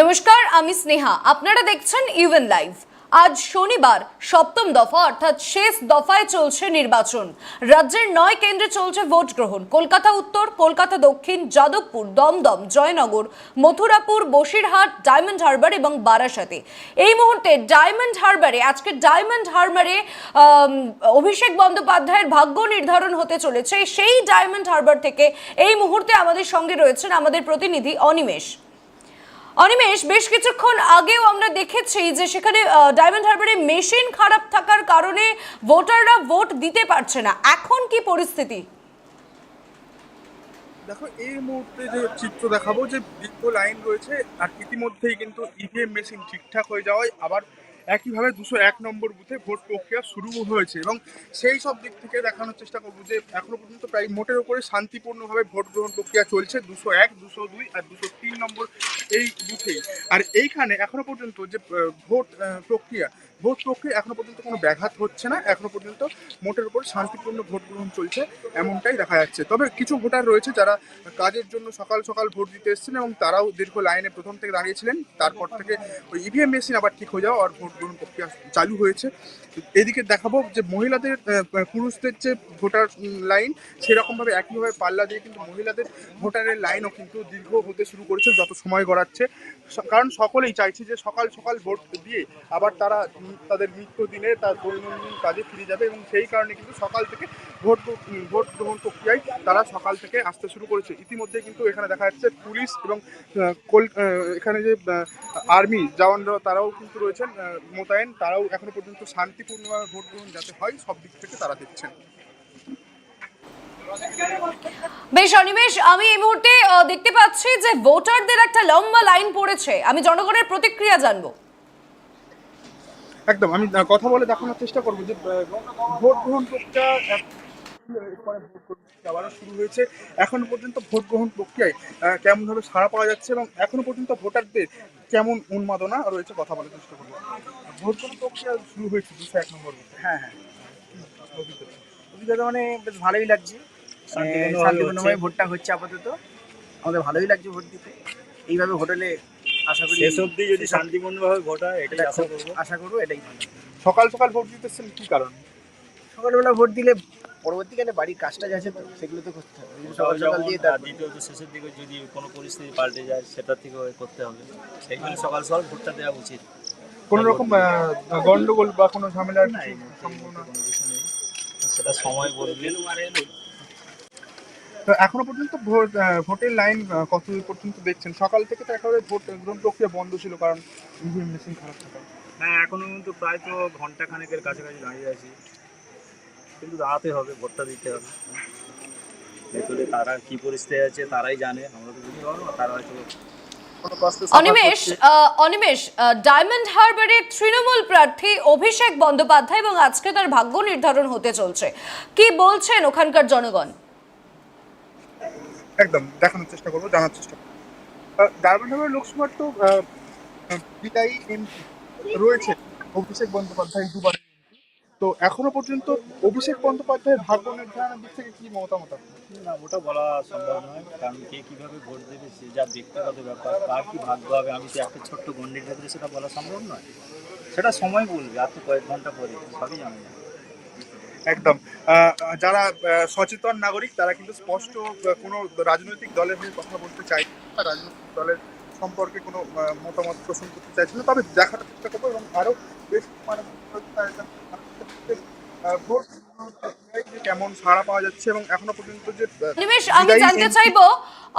নমস্কার, আমি স্নেহা। আপনারা দেখছেন ইভেন লাইভ। আজ শনিবার, সপ্তম দফা, অর্থাৎ শেষ দফায় চলছে নির্বাচন। রাজ্যের নয় কেন্দ্রে চলছে ভোট গ্রহণ। কলকাতা উত্তর, কলকাতা দক্ষিণ, যাদবপুর, দমদম, জয়নগর, মথুরাপুর, বসিরহাট, ডায়মন্ড হারবার এবং বারাসাতে। এই মুহূর্তে ডায়মন্ড হারবারে, আজকে ডায়মন্ড হারবারে অভিষেক বন্দ্যোপাধ্যায়ের ভাগ্য নির্ধারণ হতে চলেছে। সেই ডায়মন্ড হারবার থেকে এই মুহূর্তে আমাদের সঙ্গে রয়েছেন আমাদের প্রতিনিধি অনিমেষ। অনিমেষ, বেশ কিছুক্ষণ আগেও আমরা দেখেছি যে সেখানে ডায়মন্ড হারবারে মেশিন খারাপ থাকার কারণে ভোটাররা ভোট দিতে পারছে না। এখন কি পরিস্থিতি? দেখো, এই মুহূর্তে যে চিত্র দেখাবো যে দীর্ঘ লাইন রয়েছে, আর ইতিমধ্যেই কিন্তু ইভিএম মেশিন ঠিকঠাক হয়ে যাওয়ায় আবার একইভাবে দুশো এক নম্বর বুথে ভোট প্রক্রিয়া শুরু হয়েছে এবং সেই সব দিক থেকে দেখানোর চেষ্টা করব যে এখনও পর্যন্ত প্রায় মোটের উপরে শান্তিপূর্ণভাবে ভোট গ্রহণ প্রক্রিয়া চলছে, দুশো এক, দুশো দুই আর দুশো তিন নম্বর এই বুথে আর এইখানে এখনও পর্যন্ত যে ভোট প্রক্রিয়া ভোট প্রক্রিয়া এখনও পর্যন্ত কোনো ব্যাঘাত হচ্ছে না। এখনও পর্যন্ত মোটের উপর শান্তিপূর্ণ ভোট গ্রহণ চলছে এমনটাই দেখা যাচ্ছে। তবে কিছু ভোটার রয়েছে যারা কাজের জন্য সকাল সকাল ভোট দিতে এসেছেন এবং তারাও দীর্ঘ লাইনে প্রথম থেকে দাঁড়িয়েছিলেন। তারপর থেকে ওই ইভিএম মেশিন আবার ঠিক হয়ে যাওয়া আর ভোট গ্রহণ প্রক্রিয়া চালু হয়েছে। এদিকে দেখাবো যে মহিলাদের পুরুষদের যে ভোটার লাইন সেরকমভাবে একইভাবে পাল্লা দিয়ে কিন্তু মহিলাদের ভোটারের লাইনও কিন্তু দীর্ঘ হতে শুরু করেছে, যত সময় গড়াচ্ছে। কারণ সকলেই চাইছে যে সকাল সকাল ভোট দিয়ে আবার তারা তাদের নিত্য দিনে তার দৈনন্দিন কাজে ফিরে যাবে এবং সেই কারণে কিন্তু সকাল থেকে ভোট ভোট গ্রহণ প্রক্রিয়ায় তারা সকাল থেকে আসতে শুরু করেছে। ইতিমধ্যে কিন্তু এখানে দেখা যাচ্ছে পুলিশ এবং কল- এখানে যে আর্মি জওয়ানরা তারাও কিন্তু রয়েছেন মোতায়েন। তারাও এখনও পর্যন্ত শান্তিপূর্ণভাবে ভোট গ্রহণ যাতে হয়, সব দিক থেকে তারা দেখছেন। বেশ, অনিমেষ, আমি এই মুহূর্তে দেখতে পাচ্ছি যে ভোটারদের একটা লম্বা লাইন পড়েছে। আমি জনগণের প্রতিক্রিয়া জানব। একদম আমি কথা বলে দেখানোর চেষ্টা করব যে ভোট গ্রহণ প্রক্রিয়া এরপরে ভোট গ্রহণ আবারও শুরু হয়েছে। এখনও পর্যন্ত ভোট গ্রহণ প্রক্রিয়ায় আহ, কেমনভাবে সাড়া পাওয়া যাচ্ছে এবং এখনও পর্যন্ত ভোটারদের কেমন উন্মাদনা রয়েছে কথা বলার চেষ্টা করব। ভোট গ্রহণ প্রক্রিয়া শুরু হয়েছে দুশো এক নম্বর। হ্যাঁ হ্যাঁ। অভিজ্ঞতা। মানে বেশ ভালোই লাগছে। শান্তিপূর্ণভাবে ভোটটা হচ্ছে আপাতত। আমাদের ভালোই লাগছে ভোট দিতে। এইভাবে ভোট হলে আশা করি শেষ অবধি যদি শান্তিপূর্ণভাবে ভোট হয় এটাই আশা করব। আশা করব এটাই ভালো। সকাল সকাল ভোট দিতেছেন কি কারণ? সকালবেলা ভোট দিলে পরবর্তীকালে বাড়ির কাজ টাজ আছে তো সেগুলো তো করতে হবে। সকাল সকাল দিয়ে দ্বিতীয়ত শেষের দিকে যদি কোনো পরিস্থিতি পাল্টে যায় সেটা থেকে করতে হবে। সেই জন্য সকাল সকাল ভোটটা দেওয়া উচিত। কোনো রকম গন্ডগোল বা কোনো ঝামেলার না, কিছু এই মুহূর্তে সম্ভাবনা কোনো কিছু নেই। সেটা সময় বলবে তো এখনও পর্যন্ত ভোট ভোটের লাইন কত পর্যন্ত দেখছেন? সকাল থেকে তো একেবারে ভোট গ্রহণ প্রক্রিয়া বন্ধ ছিল কারণ ইভিএম মেশিন খারাপ থাকায় হ্যাঁ এখনও কিন্তু প্রায় তো ঘণ্টা খানেকের কাছাকাছি দাঁড়িয়ে আছি। কিন্তু দাঁড়াতে হবে ভোটটা দিতে হবে। ভেতরে তারা কি পরিস্থিতি আছে তারাই জানে আমরা তো বুঝতে পারব না তারা হয়তো অনিমেষ অনিমেষ ডায়মন্ড হারবারের তৃণমূল প্রার্থী অভিষেক বন্দ্যোপাধ্যায় এবং আজকে তার ভাগ্য নির্ধারণ হতে চলছে। কি বলছেন ওখানকার জনগণ? একদম, দেখানোর চেষ্টা করব, জানার চেষ্টা করব। ডায়মন্ডহাবার লোকসভার তো বিদায়ী এমপি রয়েছে, অভিষেক বন্দ্যোপাধ্যায় দুবার তো এখনও পর্যন্ত অভিষেক বন্দ্যোপাধ্যায়ের ভাগ্য নির্ধারণের দিক থেকে কি মতামত? না, ওটা বলা সম্ভব নয়, কারণ কে কীভাবে ভোট দেবে, সে যা ব্যক্তিগত ব্যাপার, কার কি ভাগ্য হবে, আমি তো একটা ছোট্ট গন্ডির ভেতরে সেটা বলা সম্ভব নয়। সেটা সময় বলবে, আর তো কয়েক ঘণ্টা পরে, সবই জানি না একদম। যারা সচেতন নাগরিক তারা কিন্তু স্পষ্ট কোনো রাজনৈতিক দলের হয়ে কথা বলতে চাই না, রাজনৈতিক দলের সম্পর্কে কোনো মতামত পোষণ করতে চাইছে না। তবে দেখার চেষ্টা করব এবং আরও বেশ মানে ভোট কেমন সাড়া পাওয়া যাচ্ছে এবং এখনও পর্যন্ত যে আমি জানতে চাইব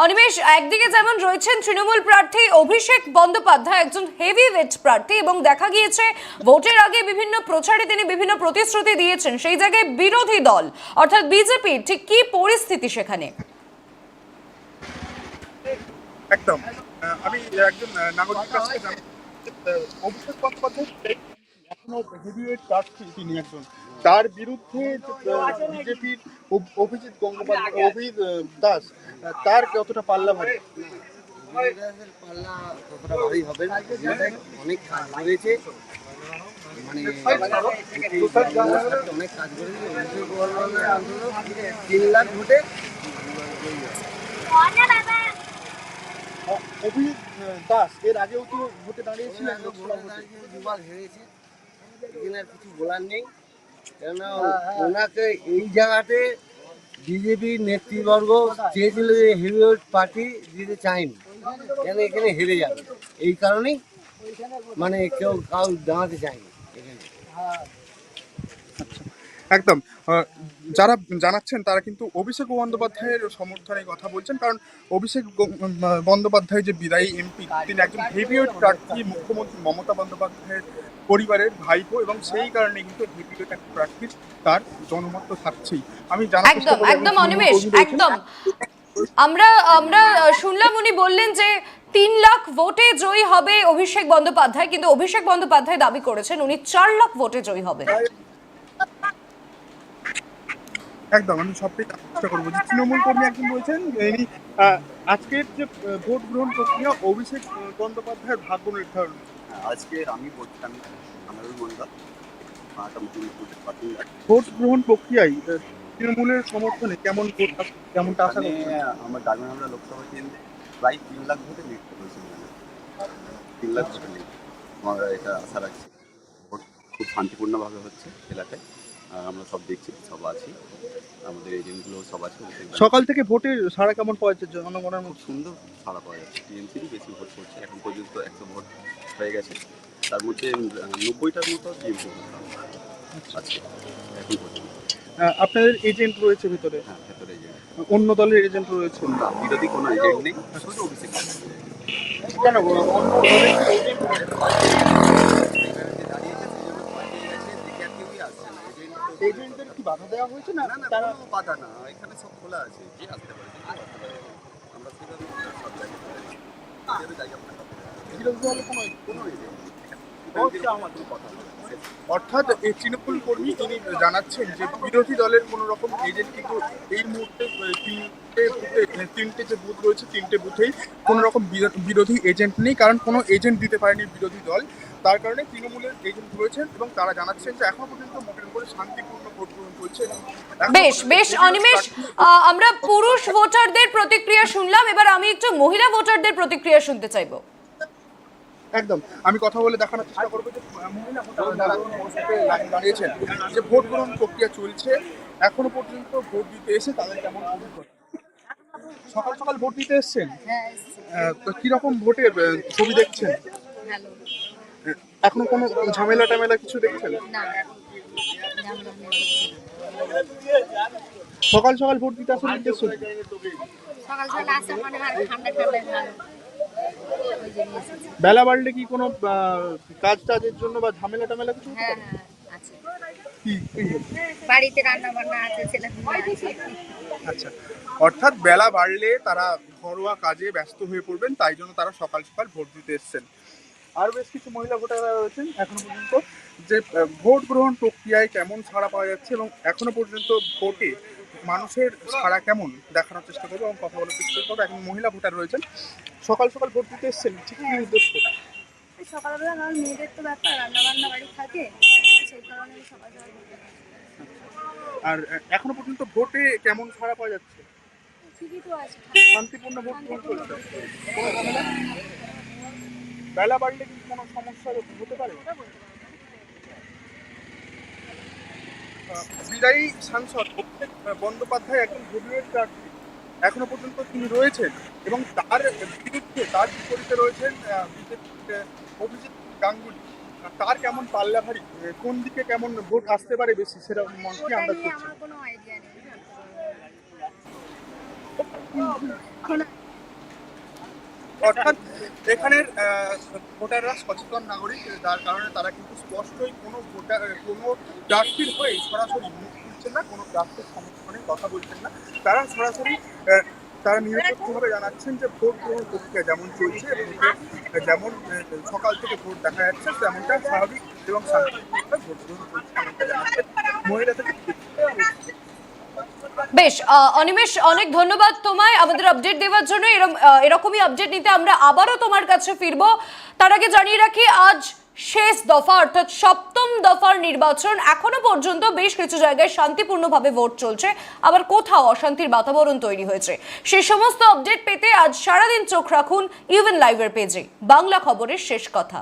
অনিমেষ, একদিকে যেমন রয়েছেন তৃণমূল প্রার্থী অভিষেক বন্দ্যোপাধ্যায়, একজন হেভি ওয়েট প্রার্থী, এবং দেখা গিয়েছে ভোটের আগে বিভিন্ন প্রচারে তিনি বিভিন্ন প্রতিশ্রুতি দিয়েছেন। সেই জায়গায় বিরোধী দল, অর্থাৎ বিজেপি, ঠিক কি পরিস্থিতি সেখানে? একদম। আমি একজন নাগরিক কাছ অভিষেক বন্দ্যোপাধ্যায় এখনও হেভিওয়েট প্রার্থী, তিনি একজন। তার বিরুদ্ধে বিজেপির অভিজিৎ গঙ্গোপাধ্যায় অভিজিৎ দাস তার কতটা পাল্লা ভারী? পাল্লা কতটা হবে অনেক মানে অনেক তিন লাখ ভোটে অ- অভি আহ, দাস এর আগেও তো দুবার হেরেছে এখানে কিছু বলার নেই। কেননা ওনাকে এই জায়গাতে বিজেপি নেতৃবর্গ চেয়েছিল যে হেভিওয়েট পার্টি দিতে চায়নি কেন এখানে হেরে যাবে? এই কারণেই মানে কেউ কাউ দাঁড়াতে চায়নি এখানে। একদম। যারা জানাচ্ছেন তারা কিন্তু অভিষেক বন্দ্যোপাধ্যায়ের সমর্থনে কথা বলছেন, কারণ অভিষেক বন্দ্যোপাধ্যায় যে বিদায়ী এমপি, তিনি একজন হেভিওয়েট প্রার্থী, মুখ্যমন্ত্রী মমতা বন্দ্যোপাধ্যায়ের পরিবারের ভাইপো এবং সেই কারণে কিন্তু ভিডিওটা প্র্যাকটিস তার জনমত থাকছেই। আমি জানি একদম একদম অনিমেষ। একদম। আমরা আমরা শুনলাম উনি বললেন যে তিন লাখ ভোটে জয়ী হবে অভিষেক বন্দ্যোপাধ্যায় কিন্তু অভিষেক বন্দ্যোপাধ্যায় দাবি করেছেন উনি চার লাখ ভোটে জয়ী হবে। একদম আমি সবটাই চেষ্টা করব। যে তৃণমূল কর্মী একজন বলছেন ইনি আজকের যে ভোট গ্রহণ প্রক্রিয়া অভিষেক বন্দ্যোপাধ্যায়ের ভাগ্য নির্ধারণ। আজকে আমি বলছি আমি আমারও মহিলা মোটামুটি বাসিন্দা। ভোট গ্রহণ প্রক্রিয়ায় তৃণমূলের সমর্থনে কেমন ভোট কেমনটা আশা আমার ডাকবেন আমরা লোকসভা কেন্দ্রে প্রায় তিন লাখ ভোটে লিড করেছি তিন লাখ ভোটে লিড। আমরা এটা আশা রাখছি। ভোট খুব শান্তিপূর্ণভাবে হচ্ছে এলাকায়। আমরা সব দেখছি সব আছি। আমাদের এজেন্টগুলো সব আছে সকাল থেকে ভোটের সারা কেমন পাওয়া যাচ্ছে জনগণের খুব মধ্যে সুন্দর সাড়া পাওয়া যাচ্ছে। টিএমসিরই বেশি ভোট পড়ছে এখন পর্যন্ত একশো ভোট হয়ে গেছে। তার মধ্যে নব্বইটার মতো টিএমসি ভোট আজকে এখন পর্যন্ত। আপনাদের এজেন্ট রয়েছে ভিতরে? হ্যাঁ ভেতরে এজেন্ট। অন্য দলের এজেন্ট রয়েছে? না বিরোধী কোনো এজেন্ট নেই। শুধু অভিষেক কেন অন্য দলের এজেন্ট এজেন্টদের কি বাধা দেওয়া হয়েছে না না তারা বাধা না। এখানে সব খোলা আছে। যে আসতে পারে আমরা সেভাবে সব জায়গায় জায়গা কোনো কোনো এজেন্ট কোনো কথা বলে অর্থাৎ এই তৃণমূল কর্মী তিনি জানাচ্ছেন যে বিরোধী দলের কোনো রকম এজেন্ট কিন্তু এই মুহূর্তে তিনটে বুথে মানে তিনটে যে বুথ রয়েছে তিনটে বুথেই কোনো রকম বিরোধী এজেন্ট নেই। কারণ কোনো এজেন্ট দিতে পারেনি বিরোধী দল। তার কারণে তৃণমূলের এজেন্ট রয়েছেন এবং তারা জানাচ্ছেন যে এখনও পর্যন্ত মোটের উপরে শান্তিপূর্ণ ভোট গ্রহণ এখনও বেশ বেশ অনিমেষ আমরা পুরুষ ভোটারদের প্রতিক্রিয়া শুনলাম। এবার আমি একটু মহিলা ভোটারদের প্রতিক্রিয়া শুনতে চাইব। একদম আমি কথা বলে দেখানোর চেষ্টা করব যে মহিলা লাইন দাঁড়িয়েছেন যে ভোট গ্রহণ প্রক্রিয়া চলছে এখনও পর্যন্ত ভোট দিতে এসে তাদের কেমন সকাল সকাল ভোট দিতে এসছেন তো কীরকম ভোটের ছবি দেখছেন এখনও কোনো ঝামেলা টামেলা কিছু দেখছেন না সকাল সকাল ভোট দিতে উদ্দেশ্য সকাল সকাল আসে মানে ভালো ঠান্ডা বেলা বাড়লে কি কোনো কাজ টাজের জন্য বা ঝামেলা টামেলা কিছু হ্যাঁ হ্যাঁ আছে? বাড়িতে রান্না বান্না আছে ছেলে আচ্ছা অর্থাৎ বেলা বাড়লে তারা ঘরোয়া কাজে ব্যস্ত হয়ে পড়বেন তাই জন্য তারা সকাল সকাল ভোট দিতে এসছেন। আর বেশ কিছু মহিলা ভোটাররা রয়েছেন এখনও পর্যন্ত যে ভোট গ্রহণ প্রক্রিয়ায় কেমন ছাড়া পাওয়া যাচ্ছে এবং এখনও পর্যন্ত ভোটে মানুষের ছাড়া কেমন দেখানোর চেষ্টা করব এবং কথা বলার চেষ্টা করব। এখন মহিলা ভোটার রয়েছেন। সকাল সকাল ভোট দিতে এসছেন ঠিক কি উদ্দেশ্য? সকালবেলা আমার মেয়েদের তো ব্যাপার রান্না বান্না বাড়ি থাকে সেই কারণে সকাল। আর এখনও পর্যন্ত ভোটে কেমন ছাড়া পাওয়া যাচ্ছে? ঠিকই তো আছে। শান্তিপূর্ণ ভোট চলছে বেলা বাড়লে কি কোনো সমস্যা হতে পারে? বিদায়ী সাংসদ অভিষেক বন্দ্যোপাধ্যায় একজন হেভিওয়েট প্রার্থী এখনও পর্যন্ত তিনি রয়েছেন এবং তার বিরুদ্ধে তার বিপরীতে রয়েছেন আহ, বিজেপির অভিজিৎ গাঙ্গুলি। তার কেমন পাল্লা ভারী কোন দিকে কেমন ভোট আসতে পারে বেশি সেটা মন কি ওটা আন্দাজ নিয়ে করছেন আমার কোনো আইডিয়া নেই এখন অর্থাৎ এখানের ভোটাররা সচেতন নাগরিক, যার কারণে তারা কিন্তু স্পষ্টই কোনো ভোটার, কোনো প্রার্থীর হয়ে সরাসরি মুখ খুলছেন না, কোনো প্রার্থীর সমর্থনে কথা বলছেন না। তারা সরাসরি তারা নিরপেক্ষভাবে জানাচ্ছেন যে ভোট গ্রহণ প্রক্রিয়া যেমন চলছে যেমন সকাল থেকে ভোট দেখা যাচ্ছে তেমনটা স্বাভাবিক এবং শান্তিপূর্ণভাবে ভোট গ্রহণ চলছে জানাচ্ছেন মহিলা থেকে বেশ অনিমেষ, অনেক ধন্যবাদ তোমায় আমাদের আপডেট দেওয়ার জন্য। এরম এরকমই আপডেট নিতে আমরা আবারও তোমার কাছে ফিরবো। তার আগে জানিয়ে রাখি, আজ শেষ দফা, অর্থাৎ সপ্তম দফার নির্বাচন। এখনও পর্যন্ত বেশ কিছু জায়গায় শান্তিপূর্ণভাবে ভোট চলছে। আবার কোথাও অশান্তির বাতাবরণ তৈরি হয়েছে। সেই সমস্ত আপডেট পেতে আজ সারাদিন চোখ রাখুন ইভেন লাইভের পেজে। বাংলা খবরের শেষ কথা।